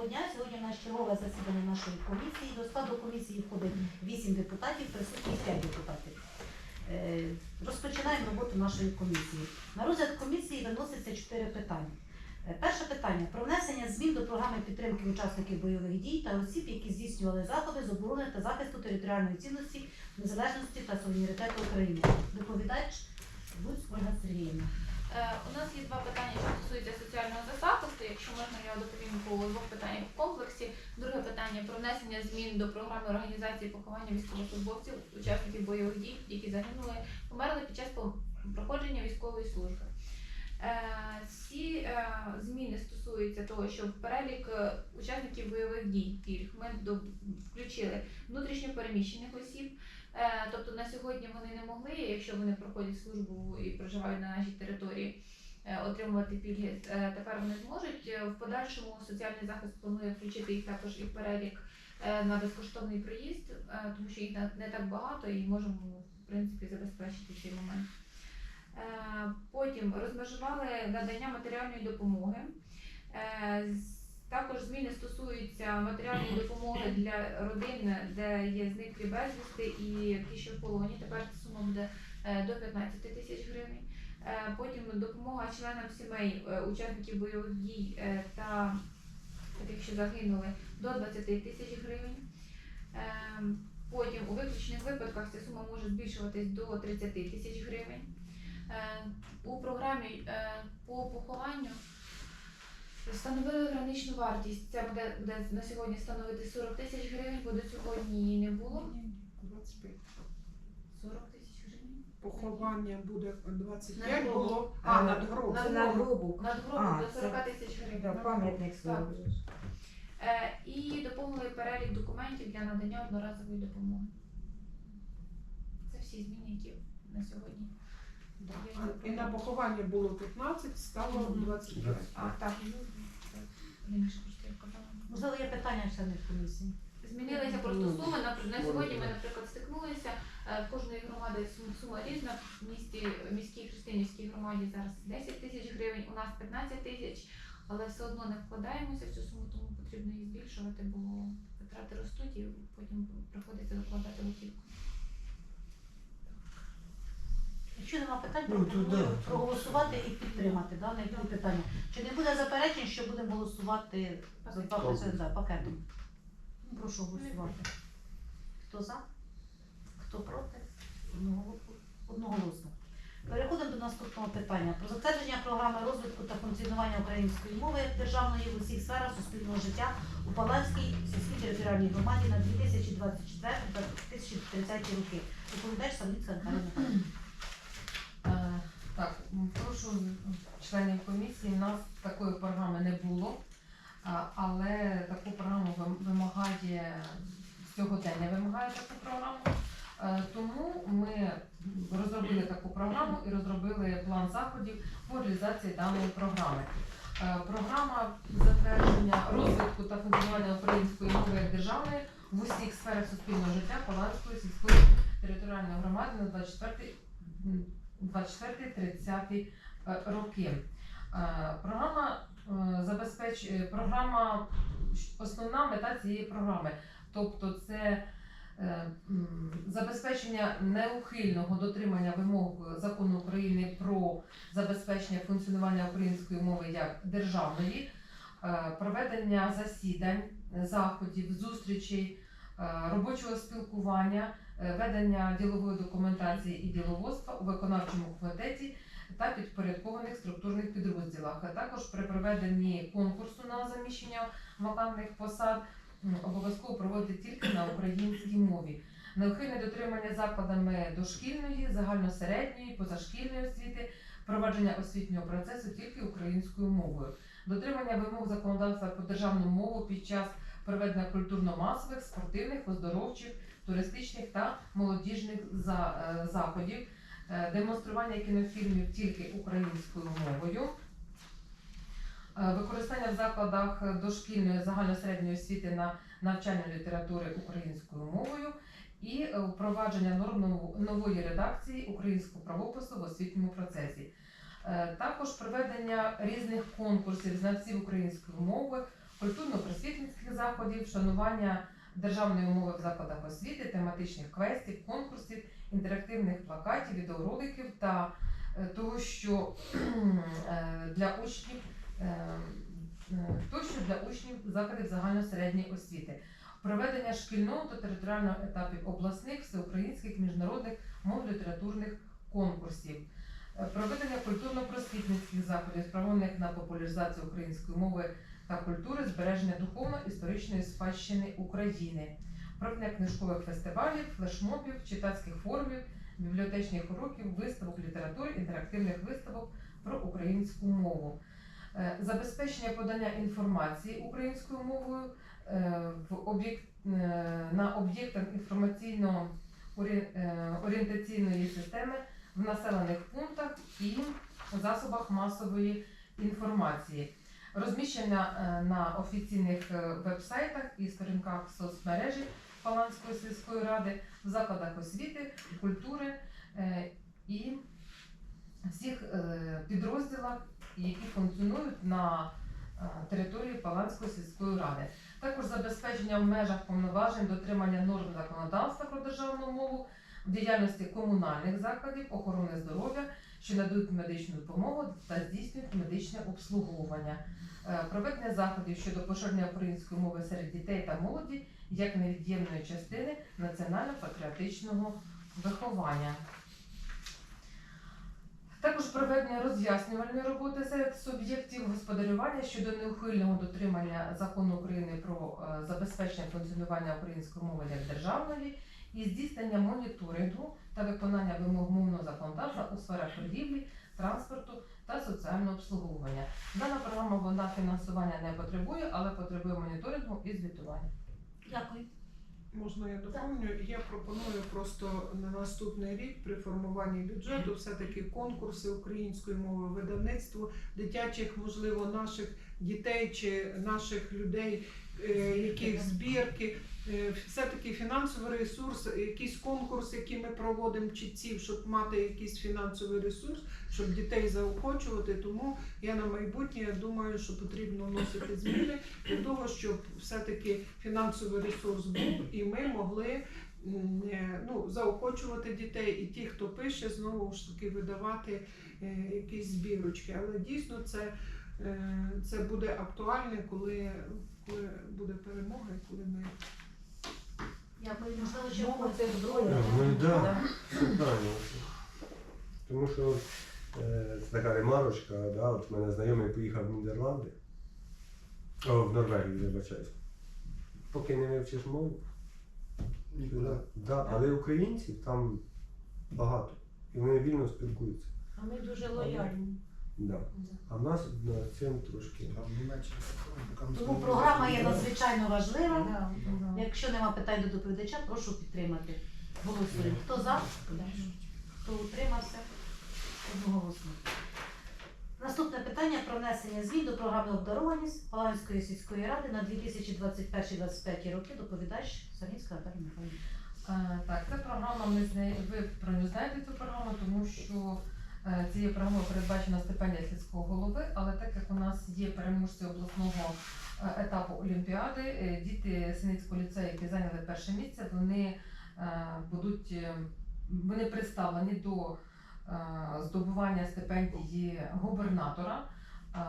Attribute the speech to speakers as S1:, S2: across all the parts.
S1: Доброго дня. Сьогодні у нас чергове засідання нашої комісії. До складу комісії входить 8 депутатів, присутні 5 депутатів. Е, Розпочинаємо роботу нашої комісії. На розгляд комісії виноситься 4 питання. Е, Перше питання про внесення змін до програми підтримки учасників бойових дій та осіб, які здійснювали заходи з оборони та захисту територіальної цінності, незалежності та суверенітету України. Доповідач Луць Ольга Сергіївна.
S2: Е, У нас є два питання, що стосуються соціального захисту. Якщо можна, я доповім по двох питаннях в комплексі. Друге питання про внесення змін до програми організації поховання військовослужбовців, учасників бойових дій, які загинули, померли під час проходження військової служби. Е, Ці е, зміни стосуються того, що в перелік е, учасників бойових дій пільг ми включили внутрішньо переміщених осіб. Е, Тобто на сьогодні вони не могли, якщо вони проходять службу і проживають на нашій території, е, отримувати пільги. Е, Тепер вони зможуть. В подальшому соціальний захист планує включити їх також і в перелік на безкоштовний проїзд, тому що їх не- так багато і можемо в принципі забезпечити цей момент. Потім розмежували надання матеріальної допомоги. Також зміни стосуються матеріальної допомоги для родин, де є зниклі безвісти і ті, що в полоні. Тепер ця сума буде е, до 15 тисяч гривень. Е, Потім допомога членам сімей е, учасників бойових дій та таких, що загинули, до 20 тисяч гривень. Потім у виключених випадках ця сума може збільшуватись до 30 тисяч гривень. У програмі по похованню встановили граничну вартість. Це буде, буде на сьогодні становити 40 тисяч гривень, бо до сьогодні її не було.
S3: 25.
S2: 40 тисяч гривень.
S3: Поховання буде 25
S1: Надгроб.
S3: було, а надгроб.
S2: Над
S4: На
S2: гробом.
S4: гробу.
S2: Над
S4: А,
S2: до 40 тисяч гривень.
S4: Да, пам'ятник
S2: Так. Е, і доповнили перелік документів для надання одноразової допомоги. Це всі зміни, які на сьогодні.
S3: І на поховання було 15, стало
S2: Мгм.
S3: 25.
S2: А, так, ну.
S1: Можливо, є питання членів комісії.
S2: Змінилися просто суми. На, на сьогодні ми, наприклад, стикнулися. е, В кожної громади сум- сума різна. В місті міській християнській громаді зараз 10 тисяч гривень, у нас 15 тисяч, але все одно не вкладаємося в цю суму, тому потрібно її збільшувати, бо витрати ростуть і потім приходиться докладати готівку.
S1: Якщо нема питань,
S5: Ну, то
S1: пропоную
S5: да.
S1: проголосувати і підтримати дане питання. Чи не буде заперечень, що будемо голосувати за два
S5: Пакетом.
S1: Ну, Прошу голосувати. Хто за? Хто проти? Одного- Одноголосно. Переходимо до наступного питання. Про затвердження програми розвитку та функціонування української мови як державної в усіх сферах суспільного життя у Палацькій сільській територіальній громаді на 2024-2030 роки. Доповідач Савніцька Наталія Михайлівна.
S6: Так, прошу членів комісії. У нас такої програми не було, але таку програму вимагає сьогодення вимагає таку програму. Е, Тому ми розробили таку програму і розробили план заходів по реалізації даної програми. Е, Програма затвердження розвитку та функціонування української мови як державної в усіх сферах суспільного життя Паланської сільської територіальної громади на 24 м, 24-30 е, роки. Е, Програма е, забезпечує програма основна мета цієї програми, тобто це забезпечення неухильного дотримання вимог закону України про забезпечення функціонування української мови як державної, проведення засідань, заходів, зустрічей, робочого спілкування, е, ведення ділової документації і діловодства у виконавчому комітеті та підпорядкованих структурних підрозділах. А також при проведенні конкурсу на заміщення вакантних посад обов'язково проводити тільки на українській мові. Неухильне дотримання закладами дошкільної, загальносередньої, позашкільної освіти, провадження освітнього процесу тільки українською мовою, дотримання вимог законодавства про державну мову під час проведення культурно-масових, спортивних, оздоровчих, туристичних та молодіжних е, заходів, е, демонстрування кінофільмів тільки українською мовою. е, Використання в закладах дошкільної загальносередньої освіти на навчальну літератури українською мовою і впровадження норм нової редакції українського правопису в освітньому процесі. Також проведення різних конкурсів знавців української мови, культурно-просвітницьких заходів, вшанування державної мови в закладах освіти, тематичних квестів, конкурсів, інтерактивних плакатів, відеороликів та е, того, що е, для учнів е, тощо для учнів закладів загальносередньої освіти, проведення шкільного та територіального етапів обласних, всеукраїнських, міжнародних мов літературних конкурсів, проведення культурно-просвітницьких заходів, спрямованих на популяризацію української мови та культури, збереження духовно-історичної спадщини України, проведення книжкових фестивалів, флешмобів, читацьких форумів, бібліотечних уроків, виставок літератури, інтерактивних виставок про українську мову, Е, забезпечення подання інформації українською мовою е, в об'єкт е, на об'єктах інформаційно орі- орієнтаційної системи в населених пунктах і засобах масової інформації. Розміщення е, на офіційних е, вебсайтах і сторінках соцмережі Паланської сільської ради, в закладах освіти, культури е, і всіх підрозділах, які функціонують на території Паланської сільської ради. Також забезпечення в межах повноважень дотримання норм законодавства про державну мову в діяльності комунальних закладів охорони здоров'я, що надають медичну допомогу та здійснюють медичне обслуговування, Е, проведення заходів щодо поширення української мови серед дітей та молоді як невід'ємної частини національно-патріотичного виховання. Також проведення роз'яснювальної роботи серед суб'єктів господарювання щодо неухильного дотримання закону України про е, забезпечення функціонування української мови як державної і здійснення моніторингу та виконання вимог мовного законодавства у сферах торгівлі, транспорту та соціального обслуговування. Дана програма вона фінансування не потребує, але потребує моніторингу і звітування.
S1: Дякую.
S3: Можна я доповню? Я пропоную просто на наступний рік при формуванні бюджету все-таки конкурси української мови, видавництво дитячих, можливо, наших дітей чи наших людей, е, яких збірки, е, все-таки фінансовий ресурс, якийсь конкурс, який ми проводимо чітців, щоб мати якийсь фінансовий ресурс, щоб дітей заохочувати. Тому я на майбутнє я думаю, що потрібно вносити зміни для того, щоб все-таки фінансовий ресурс був, і ми могли е, ну, заохочувати дітей, і ті, хто пише, знову ж таки видавати якісь збірочки. Але дійсно це, це буде актуальне, коли, коли буде перемога, і коли ми
S1: Дякую. Можливо, ще
S6: Мова це
S1: зброя.
S4: Ну, да.
S6: Да.
S4: Тому що е, це така ремарочка, да, от в мене знайомий поїхав в Нідерланди, о, в Норвегію, вибачаюсь. Поки не вивчиш мову,
S5: Нікуди.
S4: да, але українців там багато. І вони вільно спілкуються.
S1: А ми дуже лояльні.
S4: Да. А в нас над цим трошки.
S1: Тому програма є надзвичайно важлива.
S6: Да, да.
S1: Якщо нема питань до доповідача, прошу підтримати. Голосуємо. Хто за? Хто утримався? Одноголосно. Наступне питання про внесення змін до програми обдарованість Паланської сільської ради на 2021-2025 роки. Доповідач Сарнівська Наталія Михайлівна.
S6: Е, Так, ця програма, ми з нею, ви про нього знаєте цю програму, тому що цією програмою передбачена стипендія сільського голови, але так як у нас є переможці обласного е, етапу Олімпіади, е, діти Синицького ліцею, які зайняли перше місце, вони е, будуть е, вони представлені до е, здобування стипендії губернатора. Е,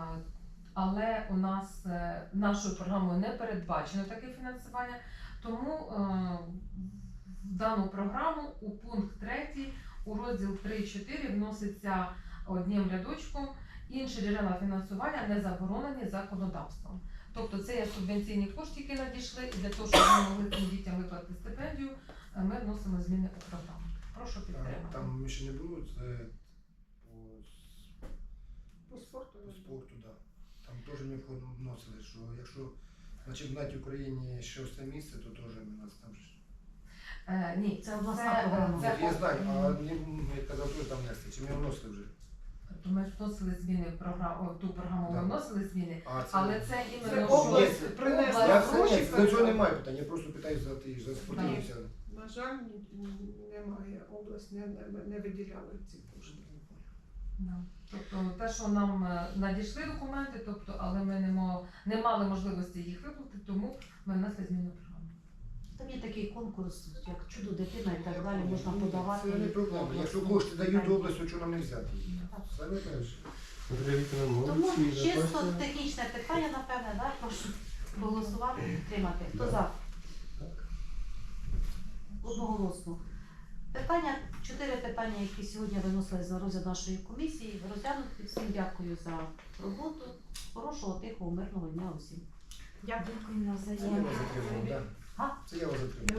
S6: Але у нас е, нашою програмою не передбачено таке фінансування, тому е, в дану програму у пункт 3 у розділ 3.4 вноситься одним рядочком інші джерела фінансування не заборонені законодавством. Тобто це є субвенційні кошти, які надійшли, і для того, щоб ми могли цим дітям виплатити стипендію, е, ми вносимо зміни у програму. Прошу підтримати.
S5: там ми ще не було це по,
S3: по спорту.
S5: по спорту, да. Там теж ми вносили, що якщо на чемпіонаті України шосте місце, то теж ми нас там.
S6: Е, ні,
S1: Це обласна
S6: Це, е,
S1: програма.
S6: це-
S5: Я знаю, а не, казав, що там нести, чи ми вносили вже.
S6: Тобто ми вносили зміни в програму, в ту програму ми вносили зміни,
S5: А, це...
S6: але це
S3: Це
S6: іменно що-
S3: область принесла
S5: Я
S3: гроші.
S5: це, це, цього немає питання, я просто питаю за ті за спортивця.
S3: На жаль, ні- ні- немає. Область не, не, не виділяла ці кошти.
S6: Да. Тобто те, що нам е, надійшли документи, тобто, але ми не, мо- не мали можливості їх виплатити, тому ми внесли зміну в програму.
S1: Там є такий конкурс, як чудо дитина і так далі, можна подавати.
S5: Це не проблема. Якщо кошти дають область, чого нам не взяти? Теж.
S4: Андрій Вікторович,
S1: Тому чисто технічне питання, напевне, да? прошу голосувати, підтримати. Хто за?
S4: Так.
S1: Одноголосно. Питання, чотири питання, які сьогодні виносились на розгляд нашої комісії, розглянути. Всім дякую за роботу. Хорошого, тихого, мирного дня усім.
S7: Дякую.
S1: на
S5: Це я вас затримав, так?
S1: А?
S5: Це я вас затримав.